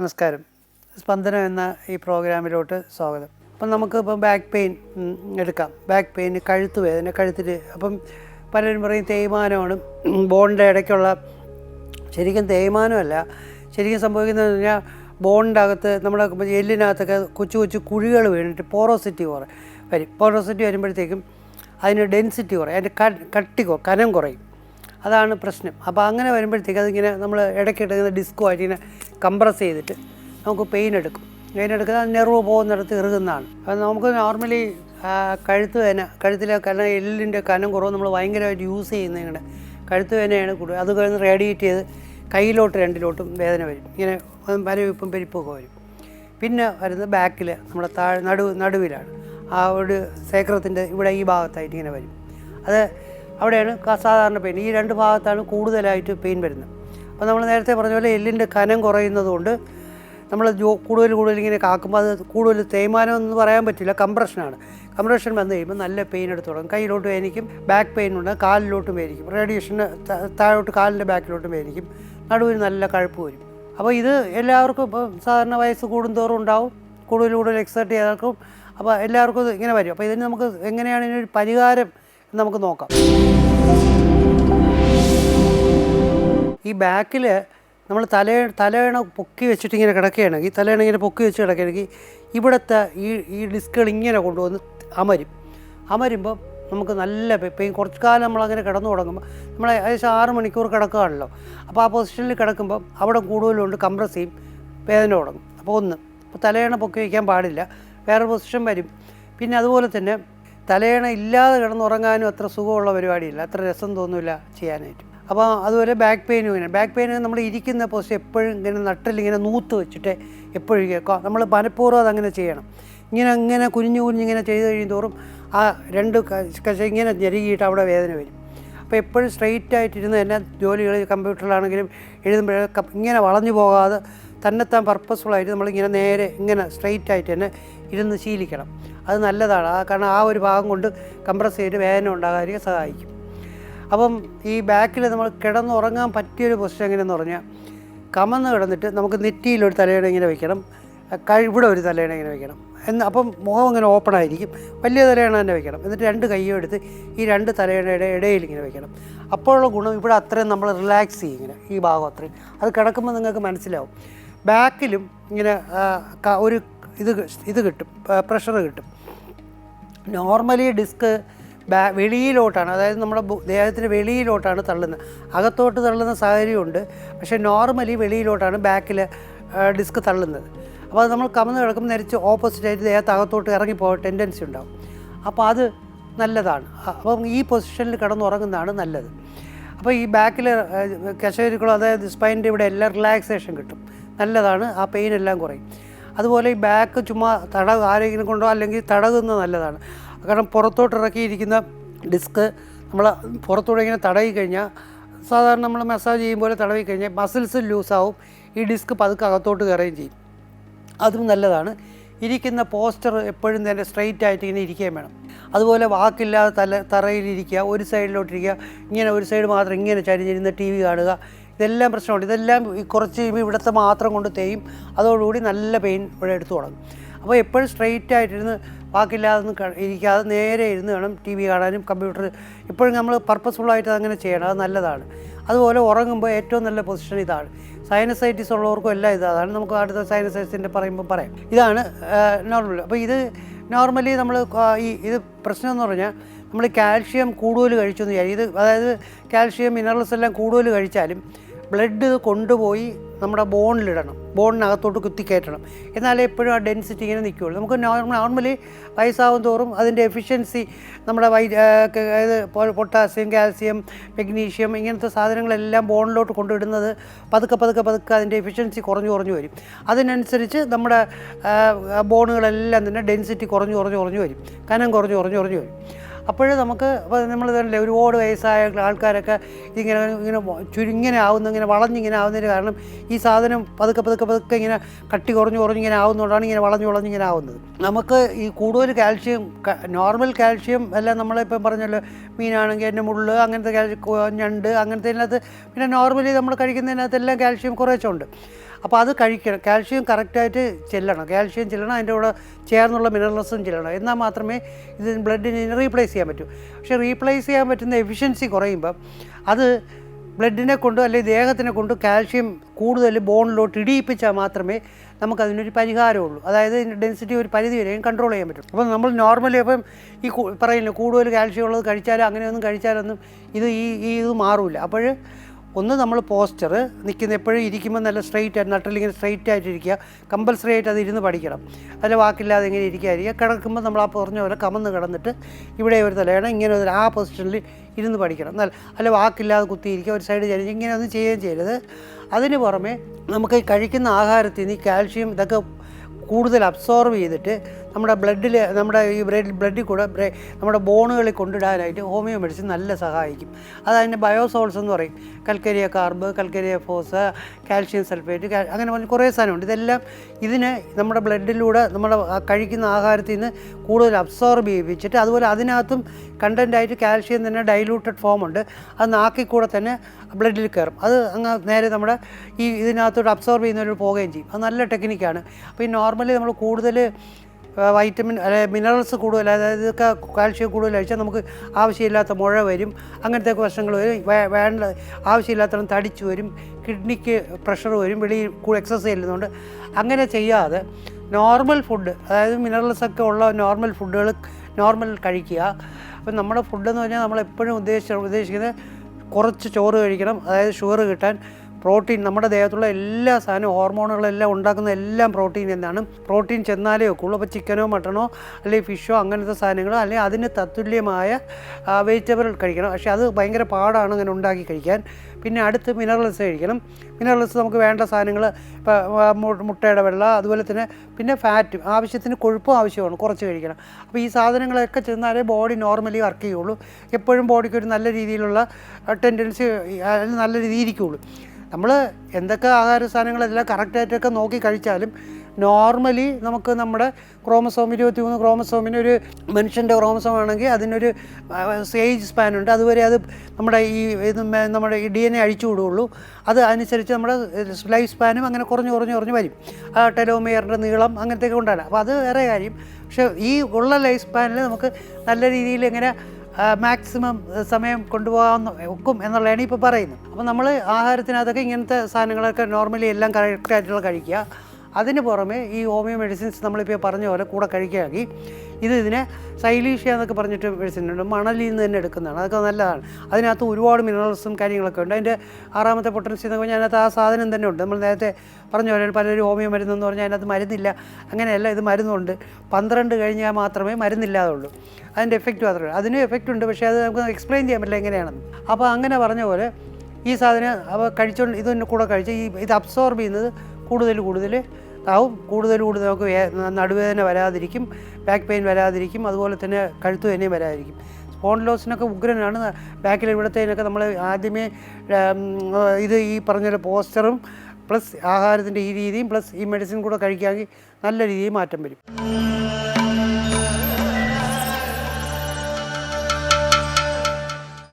നമസ്കാരം. സ്പന്ദനം എന്ന ഈ പ്രോഗ്രാമിലോട്ട് സ്വാഗതം. അപ്പം നമുക്ക് ഇപ്പം ബാക്ക് പെയിൻ എടുക്കാം. ബാക്ക് പെയിൻ കഴുത്ത് വേദന കഴുത്തിൽ അപ്പം പലരും പറയും തേയ്മാനമാണ്. ബോണിന്റെ ഇടയ്ക്കുള്ള ശരിക്കും തേയ്മാനമല്ല. ശരിക്കും സംഭവിക്കുന്നതെന്ന് പറഞ്ഞാൽ ബോണിന്റെ അകത്ത് നമ്മുടെ എല്ലിനകത്തൊക്കെ കൊച്ചു കൊച്ചു കുഴികൾ വീണിട്ട് പോറോസിറ്റി കുറേ വരും. പോറോസിറ്റി വരുമ്പോഴത്തേക്കും അതിന് ഡെൻസിറ്റി കുറയും. അതിന്റെ കട്ടി കനം കുറയും. അതാണ് പ്രശ്നം. അപ്പോൾ അങ്ങനെ വരുമ്പോഴത്തേക്ക് അതിങ്ങനെ നമ്മൾ ഇടയ്ക്കിട്ട് ഇങ്ങനെ ഡിസ്കോ ആയിട്ട് ഇങ്ങനെ കംപ്രസ് ചെയ്തിട്ട് നമുക്ക് പെയിൻ എടുക്കും. പെയിൻ എടുക്കുന്നത് നെറവ് പോകുന്നിടത്ത് ഇറുകുന്നതാണ്. അപ്പം നമുക്ക് നോർമലി കഴുത്ത് വേന കഴുത്തിലെ കനം എല്ലിന്റെ കനം കുറവ് നമ്മൾ ഭയങ്കരമായിട്ട് യൂസ് ചെയ്യുന്ന ഇങ്ങനെ കഴുത്ത് വേനയാണ് കൂടുതൽ. അത് കഴിഞ്ഞ് റേഡിയേറ്റ് ചെയ്ത് കയ്യിലോട്ട് രണ്ടിലോട്ടും വേദന വരും. ഇങ്ങനെ പരവിപ്പും പെരിപ്പൊക്കെ വരും. പിന്നെ വരുന്നത് ബാക്കിൽ നമ്മുടെ താഴെ നടു നടുവിലാണ്. ആ ഒരു സേക്രത്തിന്റെ ഇവിടെ ഈ ഭാഗത്തായിട്ട് ഇങ്ങനെ വരും. അത് അവിടെയാണ് സാധാരണ പെയിൻ. ഈ രണ്ട് ഭാഗത്താണ് കൂടുതലായിട്ട് പെയിൻ വരുന്നത്. അപ്പോൾ നമ്മൾ നേരത്തെ പറഞ്ഞ പോലെ എല്ലിന്റെ കനം കുറയുന്നതുകൊണ്ട് നമ്മൾ കൂടുതൽ കൂടുതൽ ഇങ്ങനെ കാക്കുമ്പോൾ അത് കൂടുതൽ തേയ്മാനം എന്ന് പറയാൻ പറ്റില്ല. കംപ്രഷനാണ്. കംപ്രഷൻ വന്നു കഴിയുമ്പോൾ നല്ല പെയിൻ എടുത്ത് തുടങ്ങും. കയ്യിലോട്ട് വേനിക്കും ബാക്ക് പെയിൻ ഉണ്ട് കാലിലോട്ടും വേനിക്കും റേഡിയേഷന് താഴോട്ട് കാലിന്റെ ബാക്കിലോട്ടും വേനിക്കും നടുവിന് നല്ല കഴുപ്പ് വരും. അപ്പോൾ ഇത് എല്ലാവർക്കും ഇപ്പോൾ സാധാരണ വയസ്സ് കൂടുന്തോറും ഉണ്ടാവും. കൂടുതൽ കൂടുതൽ എക്സർട്ട് ചെയ്താൽക്കും. അപ്പോൾ എല്ലാവർക്കും ഇങ്ങനെ വരും. അപ്പോൾ ഇതിന് നമുക്ക് എങ്ങനെയാണ് ഇതിനൊരു പരിഹാരം നമുക്ക് നോക്കാം. ഈ ബാക്കിൽ നമ്മൾ തല തലയണ പൊക്കി വെച്ചിട്ട് ഇങ്ങനെ കിടക്കുകയാണ്. ഈ തലയണ ഇങ്ങനെ പൊക്കി വെച്ച് കിടക്കുകയാണെങ്കിൽ ഇവിടുത്തെ ഈ ഈ ഡിസ്കുകൾ ഇങ്ങനെ കൊണ്ടുവന്ന് അമരും. അമരുമ്പോൾ നമുക്ക് നല്ല പെയിൻ കുറച്ച് കാലം നമ്മളങ്ങനെ കിടന്നു തുടങ്ങുമ്പോൾ നമ്മൾ ഏകദേശം ആറ് മണിക്കൂർ കിടക്കുകയാണല്ലോ. അപ്പോൾ ആ പൊസിഷനിൽ കിടക്കുമ്പോൾ അവിടെ കൂടുതലുണ്ട് കംപ്രസ് ചെയ്യും വേദന തുടങ്ങും. അപ്പോൾ ഒന്ന് അപ്പോൾ തലയണ പൊക്കി വയ്ക്കാൻ പാടില്ല വേറെ പൊസിഷൻ വരും. പിന്നെ അതുപോലെ തന്നെ തലയണ ഇല്ലാതെ കിടന്നുറങ്ങാനും അത്ര സുഖമുള്ള പരിപാടിയില്ല അത്ര രസം തോന്നില്ല ചെയ്യാനായിട്ട്. അപ്പോൾ അതുവരെ ബാക്ക് പെയിനും ഇങ്ങനെ ബാക്ക് പെയിൻ നമ്മൾ ഇരിക്കുന്ന പോസ്റ്റ് എപ്പോഴും ഇങ്ങനെ നട്ടിൽ ഇങ്ങനെ നൂത്ത് വെച്ചിട്ട് എപ്പോഴും നമ്മൾ മനഃപൂർവം അതങ്ങനെ ചെയ്യണം. ഇങ്ങനെ അങ്ങനെ കുഞ്ഞു കുഞ്ഞിങ്ങനെ ചെയ്ത് കഴിയുമോറും ആ രണ്ട് കശ ഇങ്ങനെ ഞെരുകിയിട്ട് അവിടെ വേദന വരും. അപ്പോൾ എപ്പോഴും സ്ട്രെയിറ്റ് ആയിട്ടിരുന്ന് തന്നെ ജോലികൾ കമ്പ്യൂട്ടറിലാണെങ്കിലും എഴുതുമ്പോഴൊക്കെ ഇങ്ങനെ വളഞ്ഞു പോകാതെ തന്നെത്താൻ പർപ്പസ്ഫുള്ളായിട്ട് നമ്മളിങ്ങനെ നേരെ ഇങ്ങനെ സ്ട്രെയിറ്റ് ആയിട്ട് തന്നെ ഇരുന്ന് ശീലിക്കണം. അത് നല്ലതാണ്. കാരണം ആ ഒരു ഭാഗം കൊണ്ട് കംപ്രസ് ചെയ്ത് വേദന ഉണ്ടാകാതിരിക്കാൻ സഹായിക്കും. അപ്പം ഈ ബാക്കിൽ നമ്മൾ കിടന്നുറങ്ങാൻ പറ്റിയൊരു പൊസിഷൻ എങ്ങനെയെന്ന് പറഞ്ഞാൽ കമന്ന് കിടന്നിട്ട് നമുക്ക് നെറ്റിയിലൊരു തലയണ ഇങ്ങനെ വെക്കണം. കഴിവിടെ ഒരു തലയണ ഇങ്ങനെ വെക്കണം. എന്ന് അപ്പം മുഖം ഇങ്ങനെ ഓപ്പൺ ആയിരിക്കും. വലിയ തലയണ തന്നെ വെക്കണം. എന്നിട്ട് രണ്ട് കൈയും എടുത്ത് ഈ രണ്ട് തലയണയുടെ ഇടയിൽ ഇങ്ങനെ വെക്കണം. അപ്പോഴുള്ള ഗുണം ഇവിടെ അത്രയും നമ്മൾ റിലാക്സ് ചെയ്യും ഇങ്ങനെ ഈ ഭാഗം അത്രയും. അത് കിടക്കുമ്പോൾ നിങ്ങൾക്ക് മനസ്സിലാവും. ബാക്കിലും ഇങ്ങനെ ഒരു ഇത് ഇത് കിട്ടും പ്രഷർ കിട്ടും. നോർമലി ഡിസ്ക് വെളിയിലോട്ടാണ്. അതായത് നമ്മുടെ ദേഹത്തിന് വെളിയിലോട്ടാണ് തള്ളുന്നത്. അകത്തോട്ട് തള്ളുന്ന സാഹചര്യമുണ്ട്. പക്ഷേ നോർമലി വെളിയിലോട്ടാണ് ബാക്കിൽ ഡിസ്ക് തള്ളുന്നത്. അപ്പോൾ അത് നമ്മൾ കമന്ന് കിടക്കുമ്പോൾ നിരച്ച് ഓപ്പോസിറ്റായിട്ട് ദേഹത്ത് അകത്തോട്ട് ഇറങ്ങിപ്പോകാൻ ടെൻഡൻസി ഉണ്ടാവും. അപ്പോൾ അത് നല്ലതാണ്. അപ്പം ഈ പൊസിഷനിൽ കിടന്നുറങ്ങുന്നതാണ് നല്ലത്. അപ്പോൾ ഈ ബാക്കിൽ കശേരിക്കുളം അതായത് സ്പൈന്റെ ഇവിടെ എല്ലാം റിലാക്സേഷൻ കിട്ടും. നല്ലതാണ്. ആ പെയിൻ എല്ലാം കുറയും. അതുപോലെ ഈ ബാക്ക് ചുമ്മാ തടവ് ആരെങ്കിലും കൊണ്ടോ അല്ലെങ്കിൽ തടകുന്നത് നല്ലതാണ്. കാരണം പുറത്തോട്ട് ഇറക്കിയിരിക്കുന്ന ഡിസ്ക് നമ്മൾ പുറത്തൂടെ ഇങ്ങനെ തടവി കഴിഞ്ഞാൽ സാധാരണ നമ്മൾ മസാജ് ചെയ്യും പോലെ തടവി കഴിഞ്ഞാൽ മസിൽസ് ലൂസാവും. ഈ ഡിസ്ക് പതുക്കെ അകത്തോട്ട് കയറുകയും ചെയ്യും. അതും നല്ലതാണ്. ഇരിക്കുന്ന പോസ്റ്റർ എപ്പോഴും തന്നെ സ്ട്രെയിറ്റ് ആയിട്ട് ഇങ്ങനെ ഇരിക്കുകയും വേണം. അതുപോലെ വാക്കില്ലാതെ തല തറയിലിരിക്കുക ഒരു സൈഡിലോട്ട് സൈഡിലോട്ടിരിക്കുക ഇങ്ങനെ ഒരു സൈഡ് മാത്രം ഇങ്ങനെ ചരിഞ്ഞിരുന്ന് ടി വി കാണുക ഇതെല്ലാം പ്രശ്നമുണ്ട്. ഇതെല്ലാം കുറച്ച് ഇവിടുത്തെ മാത്രം കൊണ്ട് തേയും. അതോടുകൂടി നല്ല പെയിൻ ഇവിടെ എടുത്തു തുടങ്ങും. അപ്പോൾ എപ്പോഴും സ്ട്രെയിറ്റ് ആയിട്ടിരുന്ന് വാക്കില്ലാതെ ഇരിക്കാതെ നേരെ ഇരുന്ന് വേണം ടി വി കാണാനും കമ്പ്യൂട്ടർ ഇപ്പോഴും നമ്മൾ പർപ്പസ്ഫുള്ളായിട്ട് അങ്ങനെ ചെയ്യണം. അത് നല്ലതാണ്. അതുപോലെ ഉറങ്ങുമ്പോൾ ഏറ്റവും നല്ല പൊസിഷൻ ഇതാണ്. സൈനസൈറ്റിസ് ഉള്ളവർക്കും എല്ലാം ഇത് അതാണ് നമുക്ക് അടുത്ത സൈനസൈറ്റിന്റെ പറയുമ്പോൾ പറയാം. ഇതാണ് നോർമൽ അപ്പോൾ ഇത് നോർമലി നമ്മൾ ഈ ഇത് പ്രശ്നം എന്ന് പറഞ്ഞാൽ നമ്മൾ കാൽഷ്യം കൂടുതൽ കഴിച്ചു എന്ന് വിചാരിക്കും. ഇത് അതായത് കാൽഷ്യം മിനറൽസ് എല്ലാം കൂടുതൽ കഴിച്ചാലും ബ്ലഡ് കൊണ്ടുപോയി നമ്മുടെ ബോണിലിടണം ബോണിനകത്തോട്ട് കുത്തിക്കയറ്റണം. എന്നാലേ എപ്പോഴും ആ ഡെൻസിറ്റി ഇങ്ങനെ നിൽക്കുകയുള്ളൂ. നമുക്ക് നോർമൽ നോർമലി വയസ്സാവും തോറും അതിന്റെ എഫിഷ്യൻസി നമ്മുടെ വൈ അതായത് പൊട്ടാസ്യം കാൽസ്യം മെഗ്നീഷ്യം ഇങ്ങനത്തെ സാധനങ്ങളെല്ലാം ബോണിലോട്ട് കൊണ്ടുവിടുന്നത് പതുക്കെ പതുക്കെ പതുക്കെ അതിന്റെ എഫിഷ്യൻസി കുറഞ്ഞു കുറഞ്ഞു വരും. അതിനനുസരിച്ച് നമ്മുടെ ബോണുകളെല്ലാം തന്നെ ഡെൻസിറ്റി കുറഞ്ഞു കുറഞ്ഞു കുറഞ്ഞു വരും. കനം കുറഞ്ഞു കുറഞ്ഞു കുറഞ്ഞു വരും. അപ്പോഴേ നമുക്ക് നമ്മൾ തന്നെ ഒരുപാട് വയസ്സായ ആൾക്കാരൊക്കെ ഇങ്ങനെ ഇങ്ങനെ ചുരുങ്ങനെ ആവുന്ന ഇങ്ങനെ വളഞ്ഞിങ്ങനെ ആവുന്നതിന് കാരണം ഈ സാധനം പതുക്കെ പതുക്കെ പതുക്കെ ഇങ്ങനെ കട്ടി കുറഞ്ഞു കുറഞ്ഞ് ഇങ്ങനെ ആവുന്നതുകൊണ്ടാണ് ഇങ്ങനെ വളഞ്ഞു വളഞ്ഞ് ഇങ്ങനെ ആവുന്നത്. നമുക്ക് ഈ കൂടുതൽ കാൽഷ്യം നോർമൽ കാൽഷ്യം എല്ലാം നമ്മളിപ്പം പറഞ്ഞല്ലോ മീനാണെങ്കിൽ എന്റെ മുള്ള് അങ്ങനത്തെ കാൽഷ്യം ഞണ്ട് അങ്ങനത്തെ അതിനകത്ത് പിന്നെ നോർമലി നമ്മൾ കഴിക്കുന്നതിനകത്ത് എല്ലാം കാൽഷ്യം കുറേച്ചുണ്ട്. അപ്പോൾ അത് കഴിക്കണം. കാൽഷ്യം കറക്റ്റായിട്ട് ചെല്ലണം. കാൽഷ്യം ചെല്ലണം അതിന്റെ കൂടെ ചേർന്നുള്ള മിനറൽസും ചെല്ലണം. എന്നാൽ മാത്രമേ ഇത് ബ്ലഡിനെ റീപ്ലേസ് ചെയ്യാൻ പറ്റൂ. പക്ഷേ റീപ്ലേസ് ചെയ്യാൻ പറ്റുന്ന എഫിഷ്യൻസി കുറയുമ്പം അത് ബ്ലഡിനെ കൊണ്ട് അല്ലെങ്കിൽ ദേഹത്തിനെ കൊണ്ട് കാൽഷ്യം കൂടുതൽ ബോണിലോട്ട് ഇടിയിപ്പിച്ചാൽ മാത്രമേ നമുക്കതിനൊരു പരിഹാരമുള്ളൂ. അതായത് ഇതിന്റെ ഡെൻസിറ്റി ഒരു പരിധി വരെയും കൺട്രോൾ ചെയ്യാൻ പറ്റും. അപ്പം നമ്മൾ നോർമലി അപ്പം ഈ പറയുന്നില്ല കൂടുതൽ കാൽഷ്യം ഉള്ളത് കഴിച്ചാലും അങ്ങനെയൊന്നും കഴിച്ചാലൊന്നും ഇത് ഈ ഇത് മാറില്ല അപ്പോൾ ഒന്ന് നമ്മൾ പോസ്റ്റർ നിൽക്കുന്ന എപ്പോഴും ഇരിക്കുമ്പോൾ നല്ല സ്ട്രെയിറ്റ് ആയിട്ട് നട്ടിലിങ്ങനെ സ്ട്രെയിറ്റ് ആയിട്ടിരിക്കുക കമ്പൽസറി ആയിട്ട് അത് ഇരുന്ന് പഠിക്കണം. അതിൽ വാക്കില്ലാതെ ഇങ്ങനെ ഇരിക്കാതിരിക്കുക കിടക്കുമ്പോൾ നമ്മൾ ആ പറഞ്ഞ പോലെ കമന്ന് കിടന്നിട്ട് ഇവിടെ ഒരു തലയാണ് ഇങ്ങനെ ഒരു ആ പൊസിഷനിൽ ഇരുന്ന് പഠിക്കണം. എന്നാൽ അല്ല വാക്കില്ലാതെ കുത്തിയിരിക്കുക ഒരു സൈഡ് ചരിഞ്ഞ് ഇങ്ങനെ ഒന്നും ചെയ്യുകയും ചെയ്യരുത്. അതിന് പുറമെ നമുക്ക് കഴിക്കുന്ന ആഹാരത്തിൽ നിന്ന് കാൽഷ്യം ഇതൊക്കെ കൂടുതൽ അബ്സോർവ് ചെയ്തിട്ട് നമ്മുടെ ബ്ലഡിൽ നമ്മുടെ ഈ ബ്ലഡിൽ കൂടെ നമ്മുടെ ബോണുകളിൽ കൊണ്ടിടാനായിട്ട് ഹോമിയോ മെഡിസിൻ നല്ല സഹായിക്കും. അത് അതിന്റെ ബയോസോൾസ് എന്ന് പറയും. Calcarea carb calcarea phos calcium sulphate അങ്ങനെ പറഞ്ഞ് കുറേ സാധനമുണ്ട്. ഇതെല്ലാം ഇതിനെ നമ്മുടെ ബ്ലഡിലൂടെ നമ്മുടെ കഴിക്കുന്ന ആഹാരത്തിൽ നിന്ന് കൂടുതൽ അബ്സോർബ് ചെയ്യിപ്പിച്ചിട്ട് അതുപോലെ അതിനകത്തും കണ്ടന്റായിട്ട് കാൽഷ്യം തന്നെ ഡൈലൂട്ടഡ് ഫോം ഉണ്ട്. അത് നാക്കിക്കൂടെ തന്നെ ബ്ലഡിൽ കയറും. അത് അങ്ങ് നേരെ നമ്മുടെ ഈ ഇതിനകത്തോട്ട് അബ്സോർബ് ചെയ്യുന്നവർ പോവുകയും ചെയ്യും. അത് നല്ല ടെക്നിക്കാണ് അപ്പോൾ ഈ നോർമലി നമ്മൾ കൂടുതൽ വൈറ്റമിൻ അല്ലെ മിനറൽസ് കൂടുതൽ അതായത് ഇതൊക്കെ കാൽഷ്യം കൂടുതൽ കഴിച്ചാൽ നമുക്ക് ആവശ്യമില്ലാത്ത മുഴ വരും. അങ്ങനത്തെ പ്രശ്നങ്ങൾ വരും. വേണ്ട ആവശ്യമില്ലാത്തവണ്ണം തടിച്ചു വരും. കിഡ്നിക്ക് പ്രഷർ വരും. വെളിയിൽ എക്സസൈസ് ചെയ്യുന്നതുകൊണ്ട് അങ്ങനെ ചെയ്യാതെ നോർമൽ ഫുഡ് അതായത് മിനറൽസ് ഒക്കെ ഉള്ള നോർമൽ ഫുഡുകൾ നോർമൽ കഴിക്കുക. അപ്പം നമ്മുടെ ഫുഡെന്ന് പറഞ്ഞാൽ നമ്മൾ എപ്പോഴും ഉദ്ദേശിച്ച ഉദ്ദേശിക്കുന്നത് കുറച്ച് ചോറ് കഴിക്കണം. അതായത് ഷുഗർ കിട്ടാൻ പ്രോട്ടീൻ നമ്മുടെ ദേഹത്തുള്ള എല്ലാ സാധനവും ഹോർമോണുകളെല്ലാം ഉണ്ടാക്കുന്ന എല്ലാം പ്രോട്ടീൻ എന്നാണ്. പ്രോട്ടീൻ ചെന്നാലേ ഒക്കുള്ളൂ. അപ്പോൾ ചിക്കനോ മട്ടണോ അല്ലെങ്കിൽ ഫിഷോ അങ്ങനത്തെ സാധനങ്ങളോ അല്ലെങ്കിൽ അതിന് തത്തുല്യമായ വെജിറ്റബിൾ കഴിക്കണം. പക്ഷേ അത് ഭയങ്കര പാടാണ് അങ്ങനെ ഉണ്ടാക്കി കഴിക്കാൻ. പിന്നെ അടുത്ത് മിനറൽസ് കഴിക്കണം. മിനറൽസ് നമുക്ക് വേണ്ട സാധനങ്ങൾ ഇപ്പോൾ മുട്ടയുടെ വെള്ള അതുപോലെ തന്നെ പിന്നെ ഫാറ്റും ആവശ്യത്തിന് കൊഴുപ്പും ആവശ്യമാണ്. കുറച്ച് കഴിക്കണം. അപ്പോൾ ഈ സാധനങ്ങളൊക്കെ ചെന്നാലേ ബോഡി നോർമലി വർക്ക് ചെയ്യുള്ളൂ. എപ്പോഴും ബോഡിക്ക് ഒരു നല്ല രീതിയിലുള്ള ടെൻഡൻസി നല്ല രീതിയിൽ ഇരിക്കുകയുള്ളൂ നമ്മൾ എന്തൊക്കെ ആഹാര സാധനങ്ങളെല്ലാം കറക്റ്റായിട്ടൊക്കെ നോക്കി കഴിച്ചാലും നോർമലി നമുക്ക് നമ്മുടെ ക്രോമസോം ഇരുപത്തി മൂന്ന് ക്രോമസോമിന് ഒരു മനുഷ്യന്റെ ക്രോമസോം ആണെങ്കിൽ അതിനൊരു സേജ് സ്പാൻ ഉണ്ട്. അതുവരെ അത് നമ്മുടെ ഈ ഇത് നമ്മുടെ ഡി എൻ എ അഴിച്ചു വിടുകയുള്ളൂ. അത് അനുസരിച്ച് നമ്മുടെ ലൈഫ് സ്പാനും അങ്ങനെ കുറഞ്ഞ് കുറഞ്ഞ് കുറഞ്ഞ് വരും. ആ ടെലോമിയറിന്റെ നീളം അങ്ങനത്തെയൊക്കെ കൊണ്ടാണ്. അപ്പോൾ അത് വേറെ കാര്യം. പക്ഷേ ഈ ഉള്ള ലൈഫ് സ്പാനിൽ നമുക്ക് നല്ല രീതിയിൽ എങ്ങനെ മാക്സിമം സമയം കൊണ്ടുപോകാൻ ഒക്കും എന്നുള്ളതാണ് ഇപ്പോൾ പറയുന്നത്. അപ്പോൾ നമ്മൾ ആഹാരത്തിനകത്തൊക്കെ ഇങ്ങനത്തെ സാധനങ്ങളൊക്കെ നോർമലി എല്ലാം കറക്റ്റായിട്ടുള്ള കഴിക്കുക. അതിന് പുറമെ ഈ ഹോമിയോ മെഡിസിൻസ് നമ്മളിപ്പോൾ പറഞ്ഞ പോലെ കൂടെ കഴിക്കുകയാണെങ്കിൽ ഇത് ഇതിനെ സൈലീഷ്യ എന്നൊക്കെ പറഞ്ഞിട്ട് ഉണ്ട് മണലിൽ നിന്ന് തന്നെ എടുക്കുന്നതാണ്. അതൊക്കെ നല്ലതാണ്. അതിനകത്ത് ഒരുപാട് മിനറൽസും കാര്യങ്ങളൊക്കെ ഉണ്ട്. അതിന്റെ ആറാമത്തെ പൊട്ടൻസി എന്നൊക്കെ പറഞ്ഞാൽ അതിനകത്ത് ആ സാധനം തന്നെ ഉണ്ട്. നമ്മൾ നേരത്തെ പറഞ്ഞ പോലെ പലരും ഹോമിയോ മരുന്നെന്ന് പറഞ്ഞാൽ അതിനകത്ത് മരുന്നില്ല. അങ്ങനെയല്ല ഇത് മരുന്നുണ്ട്. പന്ത്രണ്ട് കഴിഞ്ഞാൽ മാത്രമേ മരുന്നില്ലാതുള്ളൂ. അതിന്റെ എഫക്റ്റ് മാത്രമേ ഉള്ളൂ. അതിനും എഫക്റ്റ് ഉണ്ട്. പക്ഷേ അത് നമുക്ക് എക്സ്പ്ലെയിൻ ചെയ്യാൻ പറ്റില്ല എങ്ങനെയാണെന്ന്. അപ്പോൾ അങ്ങനെ പറഞ്ഞ പോലെ ഈ സാധനം അവ കഴിച്ചുകൊണ്ട് ഇതിന്റെ കൂടെ കഴിച്ച് ഈ ഇത് അബ്സോർബ് ചെയ്യുന്നത് കൂടുതൽ കൂടുതൽ ആവും. കൂടുതൽ കൂടുതൽ നമുക്ക് നടുവേദന വരാതിരിക്കും ബാക്ക് പെയിൻ വരാതിരിക്കും അതുപോലെ തന്നെ കഴുത്തു വേദനയും വരാതിരിക്കും. സ്പോൺലോസിനൊക്കെ ഉഗ്രനാണ്. ബാക്കിൽ ഇവിടത്തേനൊക്കെ നമ്മൾ ആദ്യമേ ഇത് ഈ പറഞ്ഞ പോസ്റ്ററും പ്ലസ് ആഹാരത്തിന്റെ ഈ രീതിയും പ്ലസ് ഈ മെഡിസിൻ കൂടെ കഴിക്കുകയാണെങ്കിൽ നല്ല രീതിയിൽ മാറ്റം വരും.